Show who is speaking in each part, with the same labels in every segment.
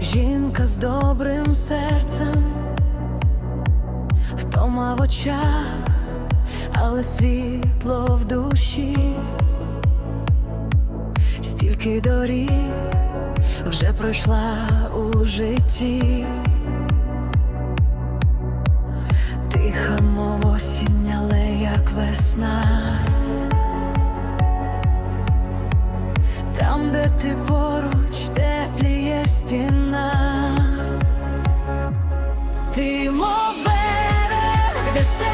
Speaker 1: Жінка з добрим серцем, втома в очах, але світло в душі, стільки доріг вже пройшла у житті. Тиха, мов осінь, але як весна. Там, де ти поруч, тепліє стіна. Ти мов берег, де серце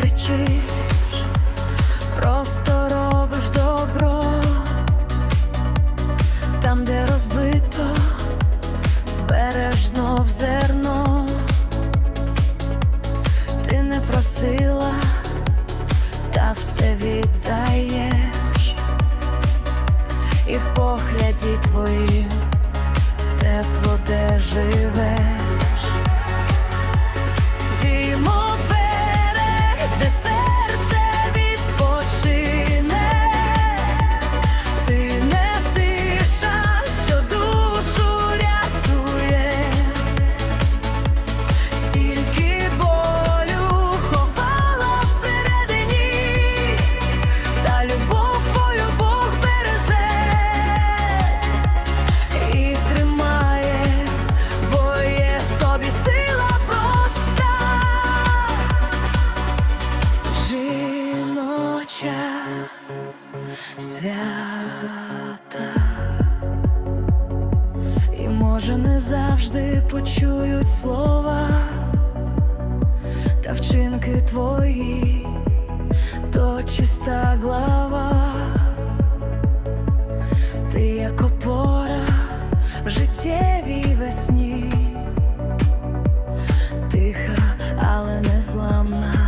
Speaker 1: кричиш, просто робиш добро там, де розбито, збережно в зерно. Ти не просила, та все віддаєш, і в погляді твоїм свята. І може не завжди почують слова та вчинки твої, то чиста глава, ти як опора в життєвій весні, тиха, але незламна.